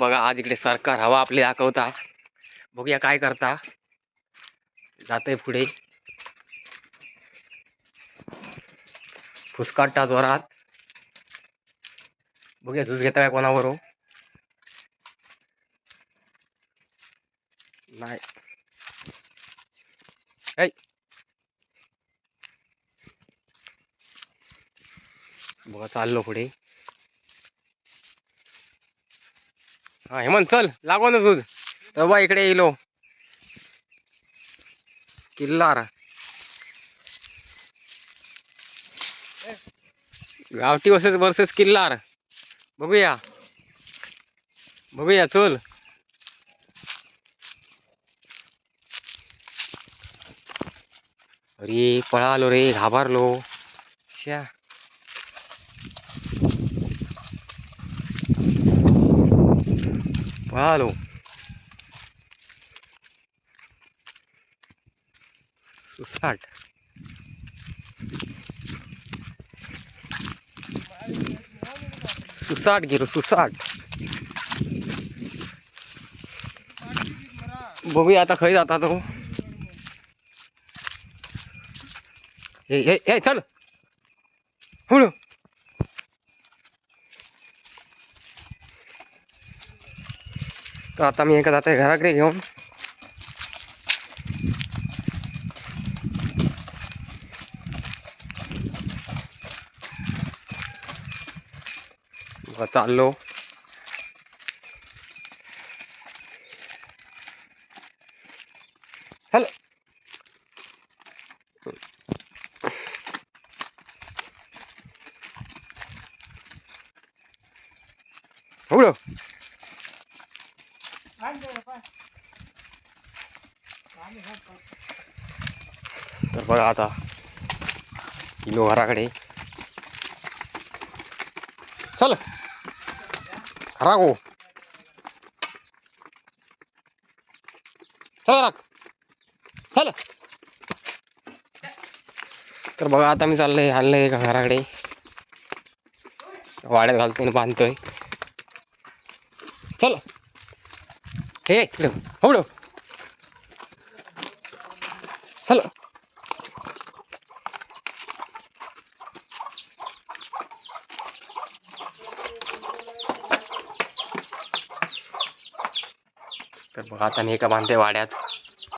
बघा आज इकडे सरकार हवा आपली दाखवता. बघूया काय करता. जाते पुढे. फुसकाटा जोरात. बघूया झूज घेता काय कोणावर नाही. बघा चाललो पुढे. हा हेमंत चल लागो ना दूध. बाबा इकडे येलो किल्लार गावठी वर्सेस वर्सेस किल्लार बघूया. बघूया चल. अरे पळालो रे घाबरलो. श्या. पळालो सुसाट सुसाट गिर सुसाट बघूया आता खय जाता तो हे हे हे चल हळू तर आता मी एका जाते घराकडे घेऊन चाललो. हॅलो. हो तर बघा आता किलो घराकडे. चल खरा गो हो. चल राख चल. तर बघा आता मी चाललंय आणलंय एका घराकडे. वाड्यात घालतोय आणि बांधतोय. चल. हे इकडे हवड तर बघा आता हे का बांधते वाड्यात